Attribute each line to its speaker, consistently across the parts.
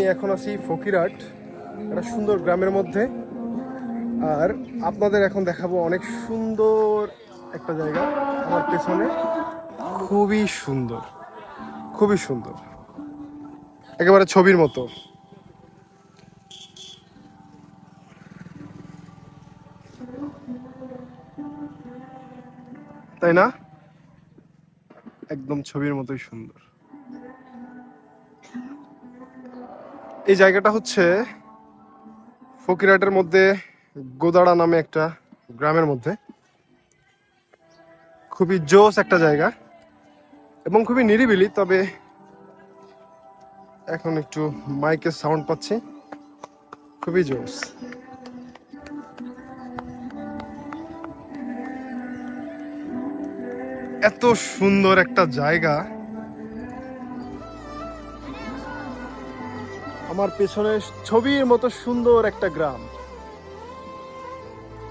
Speaker 1: এখন আছি ফকিরহাট একটা সুন্দর গ্রামের মধ্যে। আর আপনাদের এখন দেখাবো অনেক সুন্দর একটা জায়গা আমার পেছনে। খুবই সুন্দর খুবই সুন্দর। একেবারে ছবির মতো। তাই না? একদম ছবির মতোই সুন্দর। এই জায়গাটা হচ্ছে ফকিরহাটের মধ্যে গোদাড়া নামে একটা গ্রামের মধ্যে। খুবই জোস একটা জায়গা এবং খুবই নিরিবিলি, তবে এখন একটু মাইকের সাউন্ড পাচ্ছি। খুবই জোস। এত সুন্দর একটা জায়গা। আমার পেছনে ছবির মতো সুন্দর একটা গ্রাম।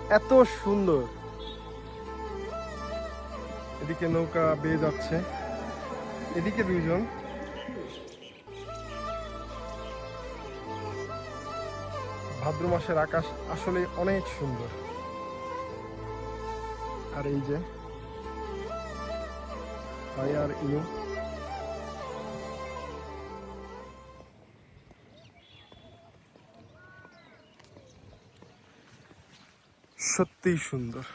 Speaker 1: এত সুন্দর। এদিকে নৌকা বেয়ে যাচ্ছে। এদিকে দুইজন। ভাদ্র মাসের আকাশ আসলে অনেক সুন্দর। আর এই যে ভাই আর ইনু। সত্যিই সুন্দর।